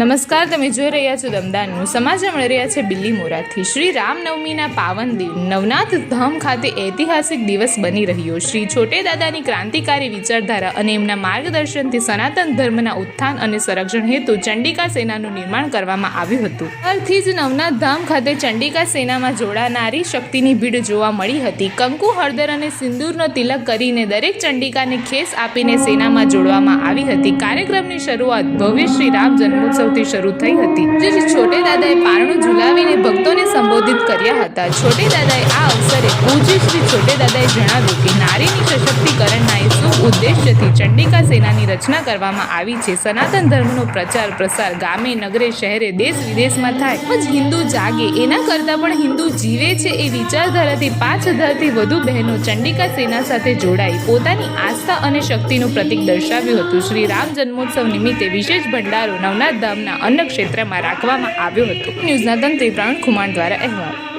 નમસ્કાર, તમે જોઈ રહ્યા છો દમદાનનું સમાચાર મળી રહ્યા છે બિલ્લી મોરાથી શ્રી રામનવમીના પાવન દિન. નવનાથ ધામ ખાતે ઐતિહાસિક દિવસ બની રહ્યો. શ્રી છોટે દાદાની ક્રાંતિકારી વિચારધારા અને એમના માર્ગદર્શનથી સનાતન ધર્મના ઉત્થાન અને સંરક્ષણ હેતુ ચંડિકા સેનાનું નિર્માણ કરવામાં આવ્યું હતું. ત્યારથી જ નવનાથ ધામ ખાતે ચંડિકા સેનામાં જોડાનારી શક્તિની ભીડ જોવા મળી હતી. કંકુ, હળદર અને સિંદૂરનો તિલક કરીને દરેક ચંડિકાને ખેસ આપીને સેનામાં જોડવામાં આવી હતી. કાર્યક્રમની શરૂઆત ભવ્ય શ્રી રામ જન્મોત્સવથી શરૂ થઈ હતી. જે છોટે દાદાએ પારણું ઝુલાવીને ભક્તોને સંબોધિત કર્યા હતા. છોટે દાદાએ આ અવસરે પૂજ્ય શ્રી છોટે દાદાએ જણાવ્યું કે નારીની સશક્તિકરણના એ શુભ ઉદ્દેશ્યથી ચંડિકા સેનાની રચના કરવામાં આવી છે. સનાતન ધર્મનો પ્રચાર પ્રસાર ગામે, નગરે, શહેરે, દેશ વિદેશમાં થાય. જ હિન્દુ જાગે. એના કરતાં પણ હિન્દુ જીવે છે એ વિચારધારાથી પાંચ હજારથી વધુ બહેનો ચંડિકા સેના સાથે જોડાઈ. પોતાની આસ્થા અને શક્તિનું પ્રતીક દર્શાવ્યું હતું. શ્રી રામ જન્મોત્સવ નિમિત્તે વિશેષ ભંડારો નવનાથ ધામના અન્ન ક્ષેત્રમાં રાખવામાં આવ્યો હતો. ન્યૂઝના તંત્રી પ્રાણ ખુમાણ દ્વારા then what?